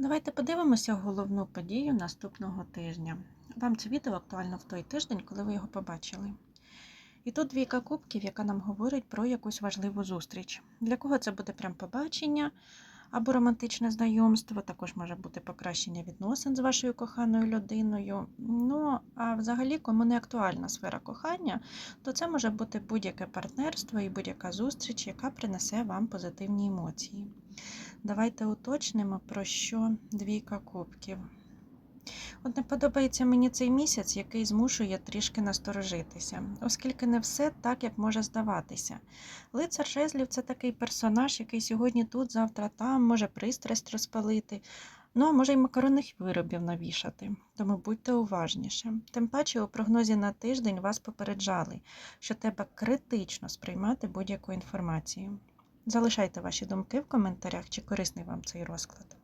Давайте подивимося головну подію наступного тижня. Вам це відео актуально в той тиждень, коли ви його побачили. І тут двійка кубків, яка нам говорить про якусь важливу зустріч. Для кого це буде прям побачення або романтичне знайомство, також може бути покращення відносин з вашою коханою людиною. Ну, а взагалі, кому не актуальна сфера кохання, то це може бути будь-яке партнерство і будь-яка зустріч, яка принесе вам позитивні емоції. Давайте уточнимо, про що двійка кубків. От не подобається мені цей місяць, який змушує трішки насторожитися, оскільки не все так, як може здаватися. Лицар жезлів це такий персонаж, який сьогодні тут, завтра там, може пристрасть розпалити, ну а може й макаронних виробів навішати. Тому будьте уважніше. Тим паче у прогнозі на тиждень вас попереджали, що треба критично сприймати будь-яку інформацію. Залишайте ваші думки в коментарях, чи корисний вам цей розклад.